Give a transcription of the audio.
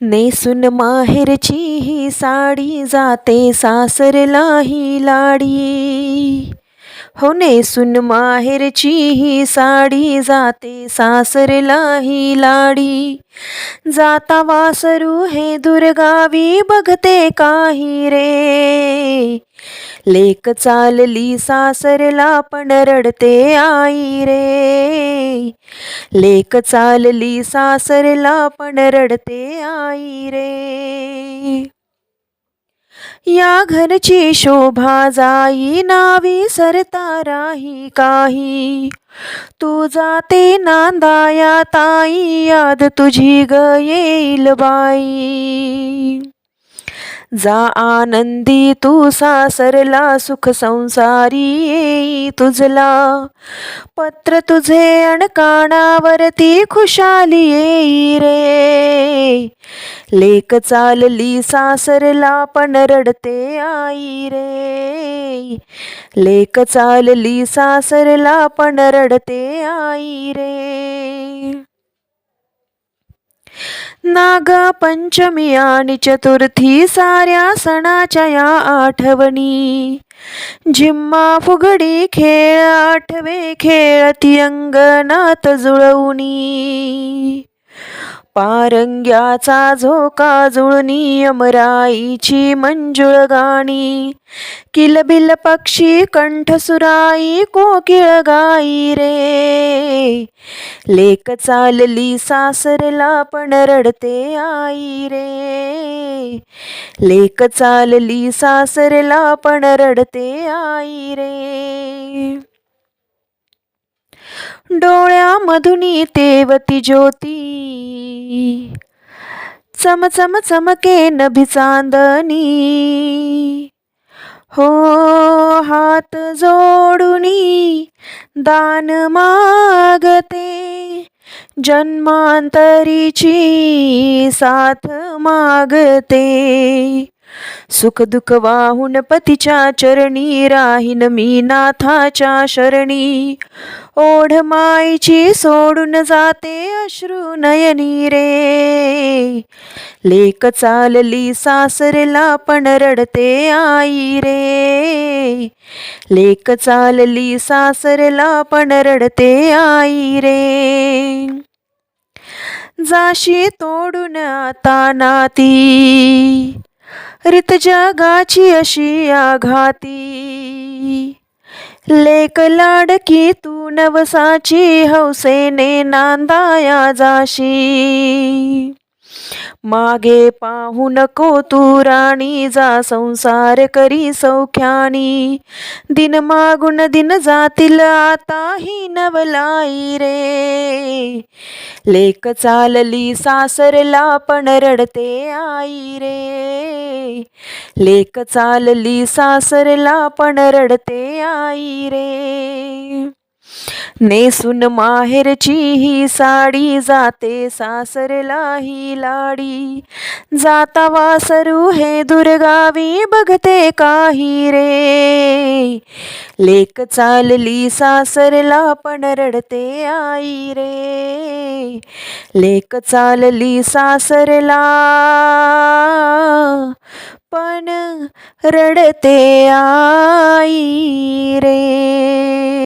नेसून माहेरची ही साडी जाते सासरलाही लाडी. होने सुन माहेरची ही साडी जाते सासरला ही लाडी. जाता वासरू हे दुर्गावी बघते काही रे. लेक चालली सासरला पण रडते आई रे. लेक चालली सासरला पण रडते आई रे. या घरची शोभा जाई नावी सरता राही काही. तू जाते नांदाया ताई याद तुझी ग येईल बाई. जा आनंदी तू सासरला सुख संसारी येई तुझला. पत्र तुझे अणकाणावरती खुशाली येई रे. लेक चालली सासरला पण रडते आई रे. लेक चालली सासरला पण रडते आई रे. नाग पंचमी आणि चतुर्थी साऱ्या सणाच्या या आठवणी. झिम्मा फुगडी खेळ आठवे खेळती अंगणात जुळवणी. पारंग्याचा झोका जुळणी अमराईची मंजुळ गाणी. किलबिल पक्षी कंठसुराई कोकिळ गाई रे. लेक चालली सासरला पण रडते आई रे. लेक चालली सासरला पण रडते आई रे. डोळ्यामधुनी तेवती ज्योती. चम चम चमके नभी चांदणी हो हात जोडुनी दान मागते जन्मांतरीची साथ मागते। सुख दुःख वाहून पतीच्या चरणी राहीन मी नाथाच्या शरणी. ओढ माईची सोडून जाते अश्रू नयनी रे. लेक चालली सासरेला पण रडते आई रे. लेक चालली सासरेला पण रडते आई रे. जाशी तोडून आता नाती. रीत जगाची अशी आघाती. लेक लाडकी तू नवसाची हौसेने नांदाया जाशी. मागे पाहू नको तू राणी जा संसार करी सौख्यानी. दिन मागून दिन जातील आताही नवलाई रे. लेक चालली सासरला पण रडते आई रे. लेक चालली सासरला पण रडते आई रे. नेसून माहेरची ही साडी जाते सासरला ही लाडी. जाता वासरू हे दुर्गावी बघते काही रे. लेक चालली सासरला पण रडते आई रे. लेक चालली सासरला रडते आई रे.